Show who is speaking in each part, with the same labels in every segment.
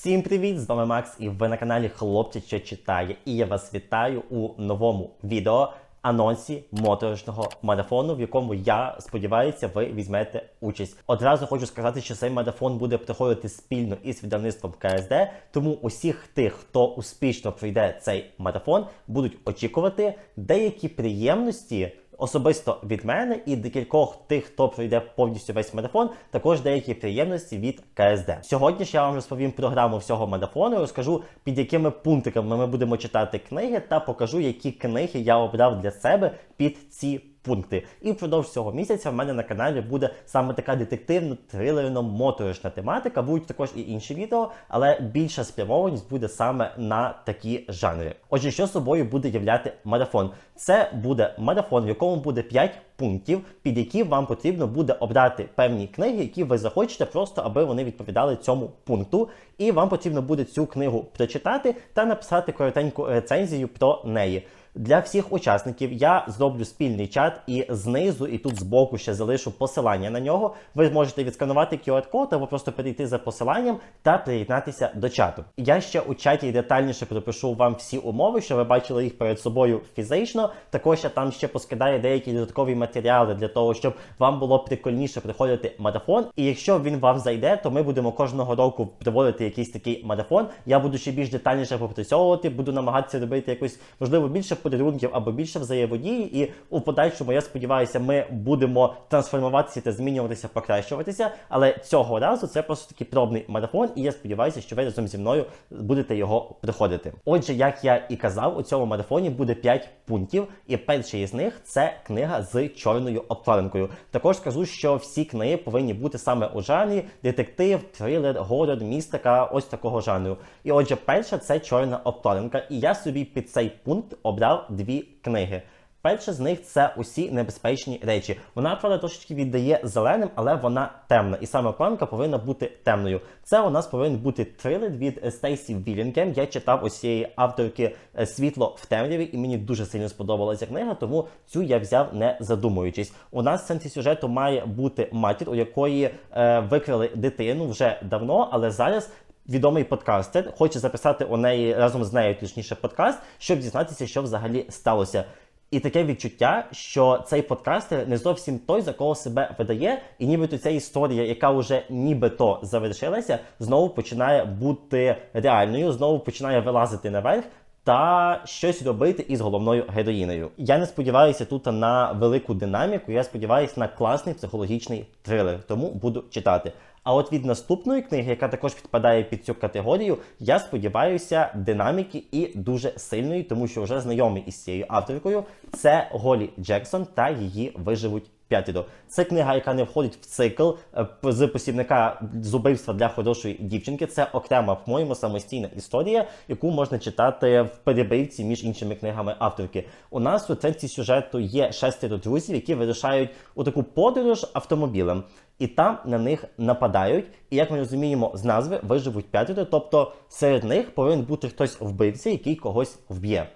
Speaker 1: Всім привіт! З вами Макс, і ви на каналі Хлопчик, що читає. І я вас вітаю у новому відео анонсі моторошного марафону, в якому я сподіваюся, ви візьмете участь. Одразу хочу сказати, що цей марафон буде проходити спільно із видавництвом КСД. Тому усіх тих, хто успішно пройде цей марафон, будуть очікувати деякі приємності. Особисто від мене і декількох тих, хто пройде повністю весь марафон, також деякі приємності від КСД. Сьогодні ж я вам розповім програму всього марафону, розкажу під якими пунктиками ми будемо читати книги, та покажу, які книги я обрав для себе під ці пункти. І впродовж цього місяця в мене на каналі буде саме така детективно трилерно моторошна тематика. Будуть також і інші відео, але більша спрямованість буде саме на такі жанри. Отже, що собою буде являти марафон? Це буде марафон, в якому буде 5 пунктів, під які вам потрібно буде обрати певні книги, які ви захочете, просто аби вони відповідали цьому пункту. І вам потрібно буде цю книгу прочитати та написати коротеньку рецензію про неї. Для всіх учасників я зроблю спільний чат і знизу, і тут збоку ще залишу посилання на нього. Ви можете відсканувати QR-код або просто перейти за посиланням та приєднатися до чату. Я ще у чаті детальніше пропишу вам всі умови, що ви бачили їх перед собою фізично. Також я там ще поскидаю деякі додаткові матеріали для того, щоб вам було прикольніше приходити марафон. І якщо він вам зайде, то ми будемо кожного року проводити якийсь такий марафон. Я буду ще більш детальніше попрацьовувати, буду намагатися робити якось можливо більше подарунків або більше взаємодії. І у подальшому, я сподіваюся, ми будемо трансформуватися та змінюватися, покращуватися. Але цього разу це просто такий пробний марафон, і я сподіваюся, що ви разом зі мною будете його проходити. Отже, як я і казав, у цьому марафоні буде 5 пунктів, і перший із них це книга з чорною обкладинкою. Також скажу, що всі книги повинні бути саме у жанрі детектив, трилер, горор, містика, ось такого жанру. І отже, перша це чорна обкладинка. І я собі під цей пункт обрав дві книги. Перша з них це усі небезпечні речі. Вона правда трошечки віддає зеленим, але вона темна. І саме планка повинна бути темною. Це у нас повинен бути трилер від Стейсі Вілінгем. Я читав ось цієї авторки е, Світло в темряві, і мені дуже сильно сподобалася книга, тому цю я взяв не задумуючись. У нас в центрі сюжету має бути матір, у якої е, викрили дитину вже давно, але зараз. Відомий подкастер хоче записати у неї разом з нею точніше подкаст, щоб дізнатися, що взагалі сталося. І таке відчуття, що цей подкастер не зовсім той, за кого себе видає, і нібито ця історія, яка вже нібито завершилася, знову починає бути реальною, знову починає вилазити наверх. Та щось робити із головною героїнею. Я не сподіваюся тут на велику динаміку. Я сподіваюся на класний психологічний трилер, тому буду читати. А от від наступної книги, яка також підпадає під цю категорію, я сподіваюся динаміки і дуже сильної, тому що вже знайомий із цією авторкою. Це Голі Джексон та її виживуть п'ятіро. Це книга, яка не входить в цикл е, з посібника убивства для хорошої дівчинки. Це окрема, по-моєму, самостійна історія, яку можна читати в перебивці між іншими книгами авторки. У нас у центрі сюжету є шестеро друзів, які вирушають у таку подорож автомобілем. І там на них нападають, і як ми розуміємо, з назви виживуть п'ятеро, тобто серед них повинен бути хтось вбивця, який когось вб'є.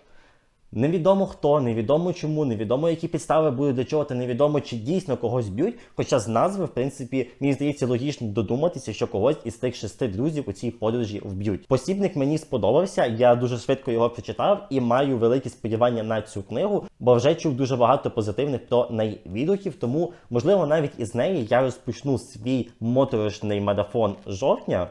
Speaker 1: Невідомо хто, невідомо чому, невідомо які підстави будуть для чого, та невідомо чи дійсно когось б'ють. Хоча з назви, в принципі, мені здається, логічно додуматися, що когось із тих шести друзів у цій подорожі вб'ють. Посібник мені сподобався, я дуже швидко його прочитав і маю великі сподівання на цю книгу, бо вже чув дуже багато позитивних про неї відгуків. Тому, можливо, навіть із неї я розпочну свій моторошний марафон жовтня.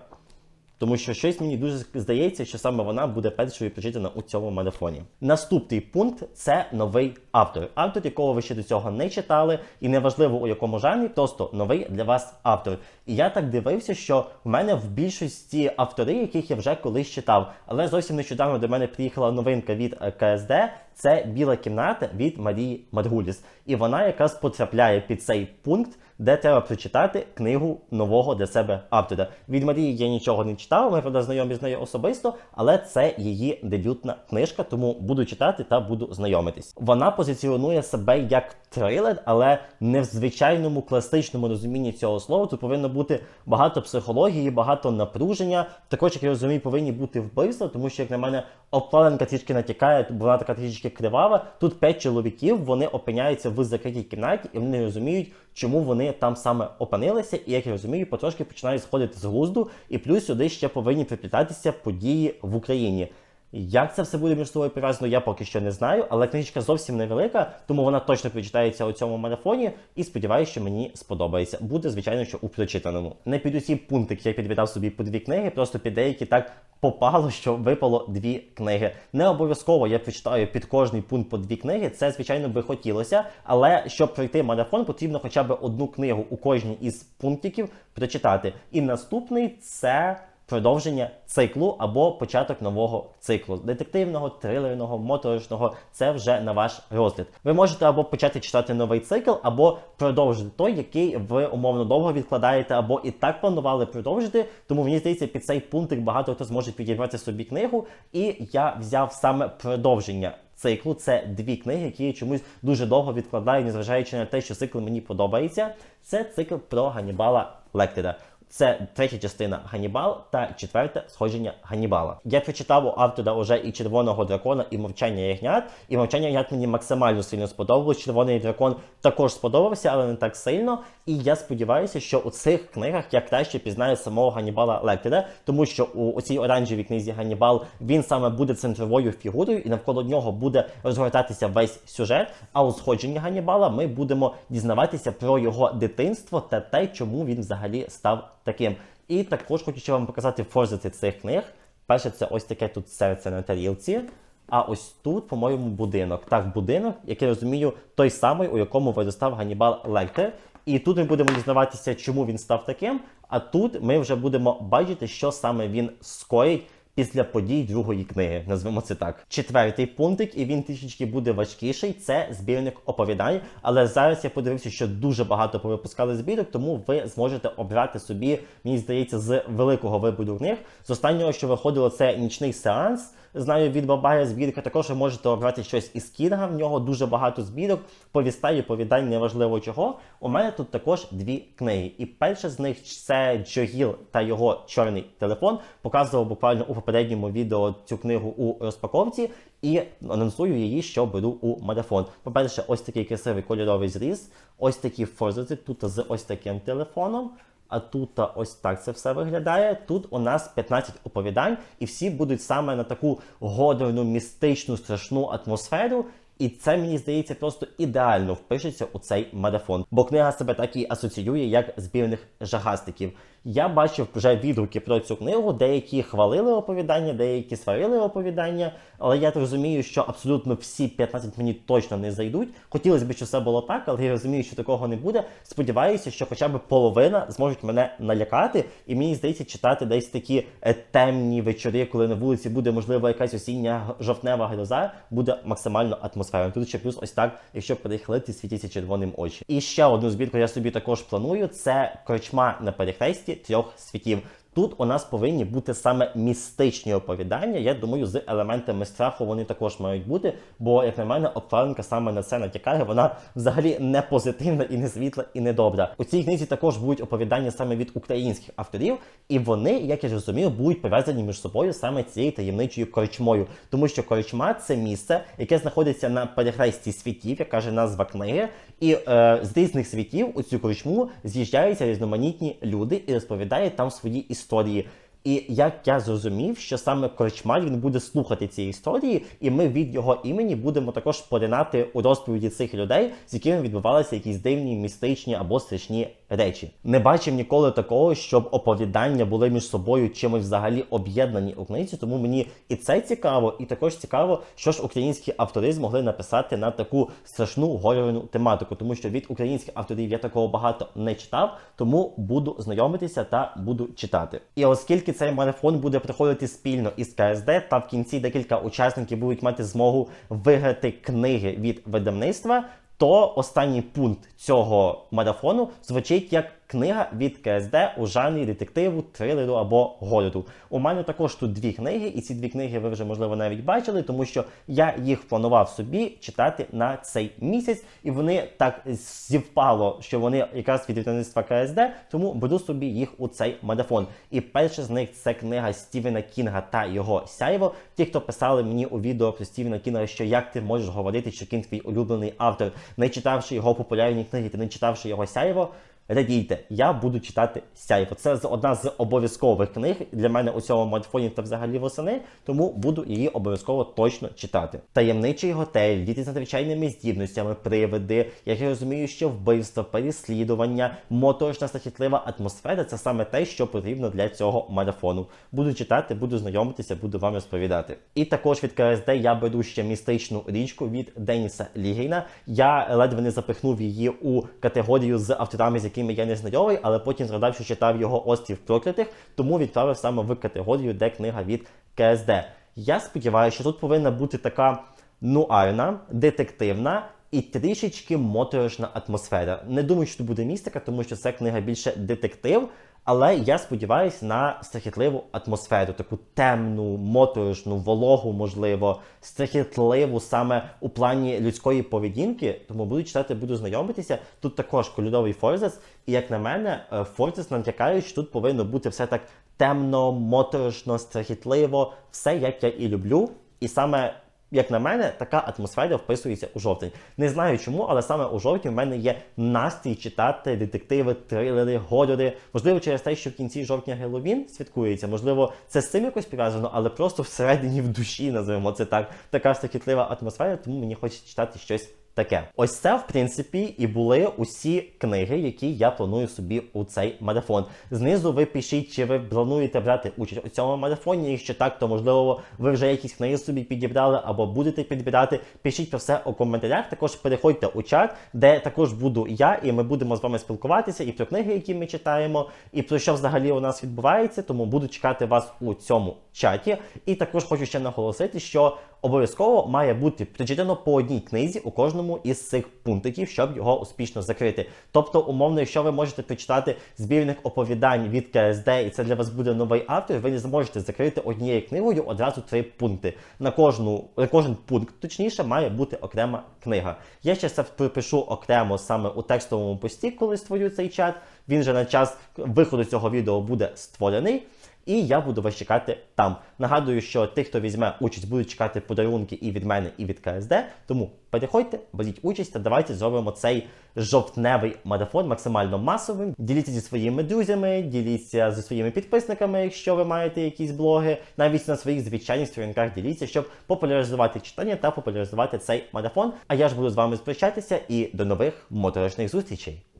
Speaker 1: Тому що щось мені дуже здається, що саме вона буде першою прочитана у цьому марафоні. Наступний пункт це новий автор. Автор, якого ви ще до цього не читали, і неважливо у якому жанрі, просто новий для вас автор. І я так дивився, що в мене в більшості автори, яких я вже колись читав, але зовсім нещодавно до мене приїхала новинка від е, КСД. Це біла кімната від Марії Маргуліс. І вона якраз потрапляє під цей пункт, де треба прочитати книгу нового для себе автора. Від Марії я нічого не читав, ми правда знайомі з нею особисто, але це її дебютна книжка, тому буду читати та буду знайомитись. Вона позиціонує себе як трилер, але не в звичайному класичному розумінні цього слова. Тут повинно бути багато психології, багато напруження. Також, як я розумію, повинні бути вбивства, тому що, як на мене, обкладинка трішки натякає, бо вона така трішки трішечки кривава. Тут п'ять чоловіків вони опиняються в закритій кімнаті, і вони розуміють, чому вони там саме опинилися. І як я розумію, потрошки починають сходити з глузду, і плюс сюди ще повинні приплітатися події в Україні. Як це все буде між собою пов'язано, я поки що не знаю, але книжечка зовсім невелика, тому вона точно прочитається у цьому марафоні. І сподіваюся, що мені сподобається. Буде, звичайно, що у прочитаному. Не під усі пунктики я підвідав собі по дві книги, просто під деякі так попало, що випало дві книги. Не обов'язково я прочитаю під кожний пункт по дві книги. Це, звичайно, би хотілося, але щоб пройти марафон, потрібно хоча б одну книгу у кожній із пунктиків прочитати. І наступний це продовження циклу або початок нового циклу детективного, трилерного, моторошного. Це вже на ваш розгляд. Ви можете або почати читати новий цикл, або продовжити той, який ви умовно довго відкладаєте, або і так планували продовжити. Тому мені здається, під цей пунктик багато хто зможе підібрати собі книгу. І я взяв саме продовження. Циклу це дві книги, які я чомусь дуже довго відкладаю, незважаючи на те, що цикл мені подобається. Це цикл про Ганнібала Лектора. Це третя частина Ганнібал та четверте сходження Ганнібала. Я прочитав у автора уже і червоного дракона, і мовчання ягнят. І мовчання ягнят мені максимально сильно сподобалось. Червоний дракон також сподобався, але не так сильно. І я сподіваюся, що у цих книгах я краще пізнаю самого Ганнібала Лектора, тому що у цій оранжевій книзі Ганнібал він саме буде центровою фігурою, і навколо нього буде розгортатися весь сюжет. А у сходженні Ганнібала ми будемо дізнаватися про його дитинство та те, чому він взагалі став таким. І також хочу ще вам показати форзити цих книг. Перше, це ось таке тут серце на тарілці. А ось тут, по-моєму, будинок. Так, будинок, який розумію, той самий, у якому виростав Ганібал Лектер. І тут ми будемо дізнаватися, чому він став таким. А тут ми вже будемо бачити, що саме він скоїть після подій другої книги, назвемо це так. Четвертий пунктик, і він трішечки буде важкіший. Це збірник оповідань. Але зараз я подивився, що дуже багато повипускали збірок, тому ви зможете обрати собі, мені здається, з великого вибору книг. З останнього, що виходило, це нічний сеанс. Знаю від Бабая збірка. Також ви можете обрати щось із Кінга. В нього дуже багато збірок, повістей, оповідань, неважливо чого. У мене тут також дві книги. І перша з них це Джогіл та його чорний телефон. Показував буквально у попередньому відео цю книгу у розпаковці. І анонсую її, що беру у марафон. По-перше, ось такий красивий кольоровий зріз, ось такі форзити тут з ось таким телефоном. А тут ось так це все виглядає. Тут у нас 15 оповідань, і всі будуть саме на таку годину містичну, страшну атмосферу. І це мені здається просто ідеально впишеться у цей марафон. Бо книга себе так і асоціює як збірних жахастиків. Я бачив вже відгуки про цю книгу, деякі хвалили оповідання, деякі сварили оповідання. Але я розумію, що абсолютно всі 15 мені точно не зайдуть. Хотілося б, щоб все було так, але я розумію, що такого не буде. Сподіваюся, що хоча б половина зможуть мене налякати, і мені здається, читати десь такі е, темні вечори, коли на вулиці буде можливо якась осіння жовтнева гроза, буде максимально атмосферно. Тут ще плюс ось так, якщо перехилити, світяться червоним очі. І ще одну збірку я собі також планую: це корчма на перехресті трьох світів. Тут у нас повинні бути саме містичні оповідання. Я думаю, з елементами страху вони також мають бути. Бо, як на мене, обкладинка саме на це натякає. Вона взагалі не позитивна і не світла, і не добра. У цій книзі також будуть оповідання саме від українських авторів, і вони, як я розумію, будуть пов'язані між собою саме цією таємничою корчмою. Тому що корчма це місце, яке знаходиться на перехресті світів, як каже назва книги. І е, з різних світів у цю корчму з'їжджаються різноманітні люди і розповідають там свої історії. história І як я зрозумів, що саме Корчмаль він буде слухати ці історії, і ми від його імені будемо також поринати у розповіді цих людей, з якими відбувалися якісь дивні, містичні або страшні речі. Не бачив ніколи такого, щоб оповідання були між собою чимось взагалі об'єднані у книзі. Тому мені і це цікаво, і також цікаво, що ж українські автори змогли написати на таку страшну горювану тематику, тому що від українських авторів я такого багато не читав, тому буду знайомитися та буду читати. І оскільки цей марафон буде проходити спільно із КСД, та в кінці декілька учасників будуть мати змогу виграти книги від видавництва. То останній пункт цього марафону звучить як книга від КСД у жанрі детективу, трилеру або горору. У мене також тут дві книги, і ці дві книги ви вже можливо навіть бачили, тому що я їх планував собі читати на цей місяць, і вони так зівпало, що вони якраз від видавництва КСД, тому беру собі їх у цей марафон. І перша з них це книга Стівена Кінга та його сяйво. Ті, хто писали мені у відео про Стівена Кінга, що як ти можеш говорити, що Кінг твій улюблений автор, не читавши його популярні книги, ти не читавши його сяйво. Радійте, я буду читати сяйво. Це одна з обов'язкових книг для мене у цьому марафоні та взагалі восени, тому буду її обов'язково точно читати. Таємничий готель, діти з надзвичайними здібностями, привиди. Як я розумію, що вбивство, переслідування, моторошна страхітлива атмосфера це саме те, що потрібно для цього марафону. Буду читати, буду знайомитися, буду вам розповідати. І також від КСД я беру ще містичну річку від Деніса Лігейна. Я ледве не запихнув її у категорію з авторами, з якими я не знайомий, але потім згадав, що читав його Острів проклятих, тому відправив саме в категорію, де книга від КСД. Я сподіваюся, що тут повинна бути така нуарна, детективна. І трішечки моторошна атмосфера. Не думаю, що тут буде містика, тому що це книга більше детектив. Але я сподіваюся на страхітливу атмосферу, таку темну, моторошну, вологу, можливо, страхітливу саме у плані людської поведінки. Тому буду читати, буду знайомитися. Тут також кольоровий Форзес. І як на мене, е, Форзес натякає, що тут повинно бути все так темно, моторошно, страхітливо, все як я і люблю. І саме як на мене, така атмосфера вписується у жовтень. Не знаю чому, але саме у жовтні в мене є настрій читати детективи, трилери, горори. Можливо, через те, що в кінці жовтня Геловін святкується. Можливо, це з цим якось пов'язано, але просто всередині в душі, називаємо це так. Така страхітлива атмосфера, тому мені хочеться читати щось. Таке, ось це в принципі і були усі книги, які я планую собі у цей марафон. Знизу ви пишіть, чи ви плануєте брати участь у цьому марафоні. Якщо так, то можливо ви вже якісь книги собі підібрали або будете підбирати. Пишіть про все у коментарях. Також переходьте у чат, де також буду я, і ми будемо з вами спілкуватися і про книги, які ми читаємо, і про що взагалі у нас відбувається. Тому буду чекати вас у цьому чаті. І також хочу ще наголосити, що обов'язково має бути прочитано по одній книзі у кожному із цих пунктиків, щоб його успішно закрити. Тобто, умовно, якщо ви можете прочитати збірник оповідань від КСД, і це для вас буде новий автор, ви не зможете закрити однією книгою одразу три пункти. На кожну на кожен пункт, точніше, має бути окрема книга. Я ще це припишу окремо саме у текстовому пості, коли створю цей чат. Він же на час виходу цього відео буде створений. І я буду вас чекати там. Нагадую, що тих, хто візьме участь, будуть чекати подарунки і від мене, і від КСД. Тому переходьте, беріть участь та давайте зробимо цей жовтневий марафон максимально масовим. Діліться зі своїми друзями, діліться зі своїми підписниками, якщо ви маєте якісь блоги, навіть на своїх звичайних сторінках діліться, щоб популяризувати читання та популяризувати цей марафон. А я ж буду з вами спрощатися і до нових моторошних зустрічей.